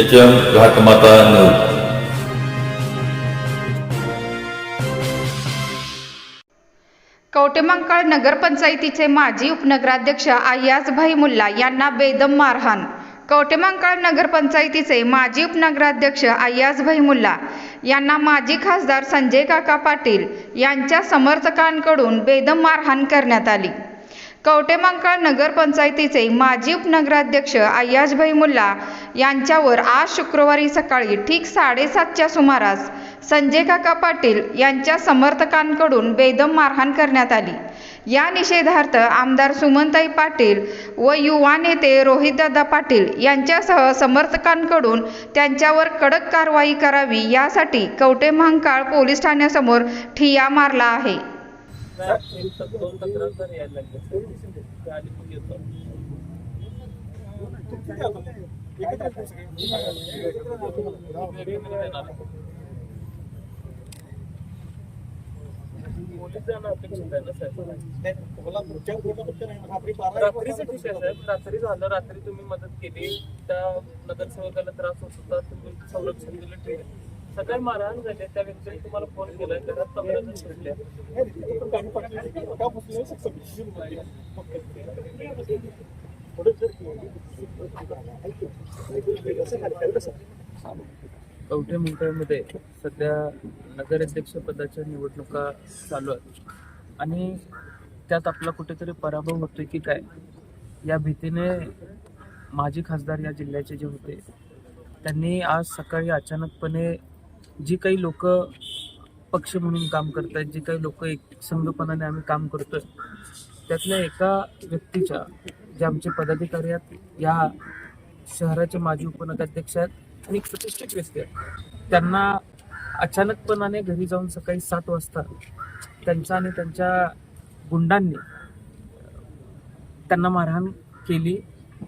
H M Ghatmata news Kavathemahankal नगरपंचायतीचे माजी उपनगराध्यक्ष आयाजभाई मुल्ला यांना बेदम मारहाण. कवटेमंकाळ नगरपंचायतीचे माजी उपनगराध्यक्ष आयाजभाई मुल्ला यांना माजी खासदार संजय काका पाटील यांच्या समर्थकांकडून बेदम मारहाण करण्यात आली. कवटेमंकाळ नगरपंचायतीचे माजी उपनगराध्यक्ष अय्याजभाई मुल्ला यांच्यावर आज शुक्रवारी सकाळी ठीक साडेसातच्या सुमारास संजय काका पाटील यांच्या समर्थकांकडून बेदम मारहाण करण्यात आली. या निषेधार्थ आमदार सुमनताई पाटील व युवा नेते रोहितदादा पाटील यांच्यासह समर्थकांकडून त्यांच्यावर कडक कारवाई करावी यासाठी कवटे महांकाळ पोलीस ठाण्यासमोर ठिया मारला आहे. दोन तक्रारदार यायला लागले रात्री तुम्ही मदत केली. त्या नगरसेवकाला त्रास होत होता, तुम्ही संरक्षण दिलं, ठीक आहे. सकाळी मारहाण झाली त्या व्यक्तीने तुम्हाला फोन केलाय घरात कवठे मंडळामध्ये सध्या नगराध्यक्ष पदाच्या निवडणुका चालू आहेत. आणि त्यात आपला कुठेतरी पराभव होतोय की काय? या भीतीने माजी खासदार या जिल्ह्याचे जे होते त्यांनी आज सकाळी अचानकपणे जी काही लोक पक्ष म्हणून काम करत आहेत जी काही लोक एक संघपणाने आम्ही काम करतोय त्यातल्या एका व्यक्तीच्या जे आमचे पदाधिकारी आहेत या शहराचे माजी उपनगराध्यक्ष आहेत आणि एक प्रतिष्ठित व्यक्ती आहेत. त्यांना अचानकपणाने घरी जाऊन सकाळी सात वाजता त्यांचा आणि त्यांच्या गुंडांनी त्यांना मारहाण केली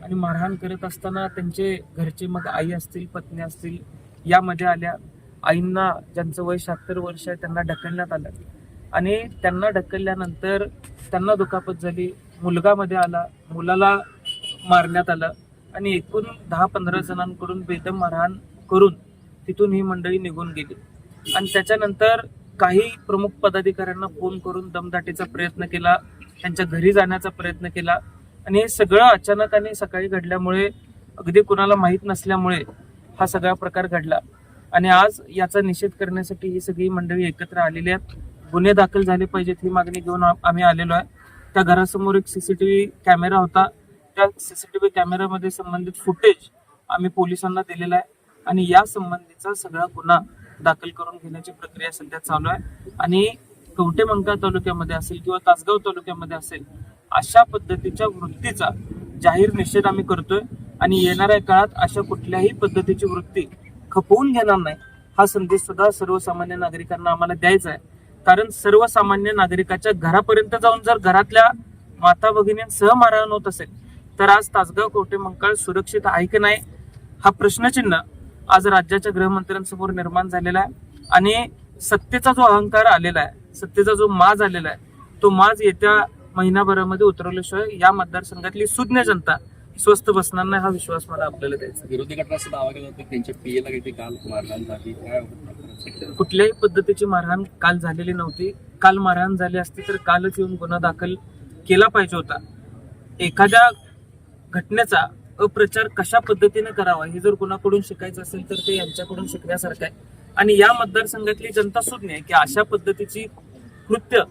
आणि मारहाण करत असताना त्यांचे घरचे मग आई असतील पत्नी असतील यामध्ये आल्या. आईंना ज्यांचं वय शहात्तर वर्ष आहे त्यांना ढकलण्यात आलं. आणि त्यांना ढकलल्यानंतर त्यांना दुखापत झाली. मुलगामध्ये आला मुलाला मारण्यात आलं आणि एकूण दहा पंधरा जणांकडून बेदम मारहाण करून तिथून ही मंडळी निघून गेली. आणि त्याच्यानंतर काही प्रमुख पदाधिकाऱ्यांना फोन करून दमदाटीचा प्रयत्न केला त्यांच्या घरी जाण्याचा प्रयत्न केला आणि हे सगळं अचानक आणि सकाळी घडल्यामुळे अगदी कुणाला माहीत नसल्यामुळे हा सगळा प्रकार घडला. आणि आज याचा निषेध करण्यासाठी ही सगळी मंडळी एकत्र आलेली आहेत. गुन्हे दाखल झाले पाहिजेत ही मागणी घेऊन आम्ही आलेलो आहे. त्या घरासमोर एक सीसीटीव्ही कॅमेरा होता. त्या सीसीटीव्ही कॅमेऱ्यामध्ये संबंधित फुटेज आम्ही पोलिसांना दिलेला आहे. आणि या संबंधीचा सगळा गुन्हा दाखल करून घेण्याची प्रक्रिया सध्या चालू आहे. आणि कवठे तालुक्यामध्ये असेल किंवा तासगाव तालुक्यामध्ये असेल अशा पद्धतीच्या वृत्तीचा जाहीर निषेध आम्ही करतोय. आणि येणाऱ्या काळात अशा कुठल्याही पद्धतीची वृत्ती खपवून घेणार नाही. हा संदेश सुद्धा सर्वसामान्य नागरिकांना आम्हाला द्यायचा आहे. कारण सर्वसामान्य नागरिकाच्या घरापर्यंत जाऊन जर घरातल्या माता भगिनींसह मारहाण होत असेल तर आज तासगाव कोटे मंकाळ सुरक्षित आहे की नाही हा प्रश्नचिन्ह आज राज्याच्या गृहमंत्र्यांसमोर निर्माण झालेला आहे. आणि सत्तेचा जो अहंकार आलेला आहे सत्तेचा जो माज आलेला आहे तो माज येत्या महिनाभरामध्ये उतरवल्याशिवाय या मतदारसंघातली सुज्ञ जनता स्वस्त बसणार नाही हा विश्वास मला आपल्याला द्यायचा. विरोधी गटाला असं दावा केला होता त्यांच्या पीएला काहीतरी काल मारहाण झाली काय? कुठल्याही पद्धतीची मारहाण काल झालेली नव्हती काल मारहाण झाली असती तर कालच येऊन गुन्हा दाखल केला पाहिजे होता एखाद्या घटनेचा अप्रचार कशा पद्धतीने करावा हे जर कुणाकडून शिकायचं असेल तर ते यांच्याकडून शिकण्यासारखं आहे आणि या मतदारसंघातली जनता सुज्ञ आहे की अशा पद्धतीची कृत्य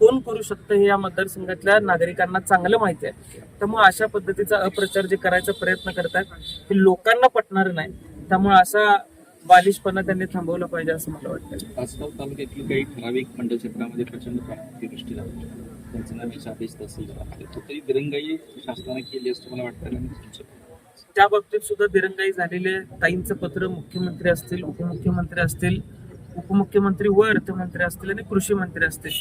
कोण करू शकतं हे या मतदारसंघातल्या नागरिकांना चांगलं माहिती आहे. त्यामुळे अशा पद्धतीचा अप्रचार जे करायचा प्रयत्न करतात हे लोकांना पटणार नाही. त्यामुळे असा बालिशपणा त्यांनी थांबवलं पाहिजे असं मला वाटतं. तासगाव तालुक्यातील काही ठराविक मंडळ क्षेत्रामध्ये प्रचंड तहसीलदार तो तरी दिरंगाई शासनाने केली असं मला वाटतं आणि तुमचं त्या बाबतीत सुद्धा दिरंगाई झालेले ताईंचं पत्र मुख्यमंत्री असतील उपमुख्यमंत्री असतील उपमुख्यमंत्री व अर्थमंत्री असतील आणि कृषी मंत्री असतील.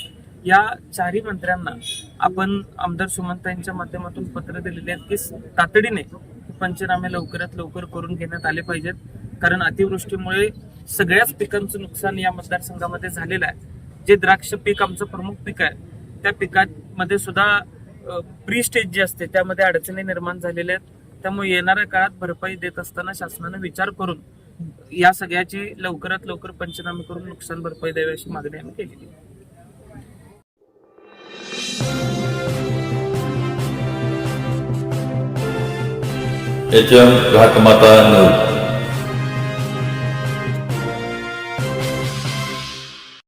या चारही मंत्र्यांना आपण आमदार सुमनताईंच्या माध्यमातून पत्र दिलेले आहेत की तातडीने पंचनामे लवकरात लवकर करून घेण्यात आले पाहिजेत. कारण अतिवृष्टीमुळे सगळ्याच पिकांचं नुकसान या मतदारसंघामध्ये झालेलं आहे. जे द्राक्ष पीक आमचं प्रमुख पीक आहे त्या पिकामध्ये सुद्धा प्री स्टेज जी असते त्यामध्ये अडचणी निर्माण झालेल्या आहेत. त्यामुळे येणाऱ्या काळात भरपाई देत असताना शासनाने विचार करून या सगळ्याची लवकरात लवकर पंचनामे करून नुकसान भरपाई द्यावी अशी मागणी आम्ही केलेली आहे. H M Ghatmata news.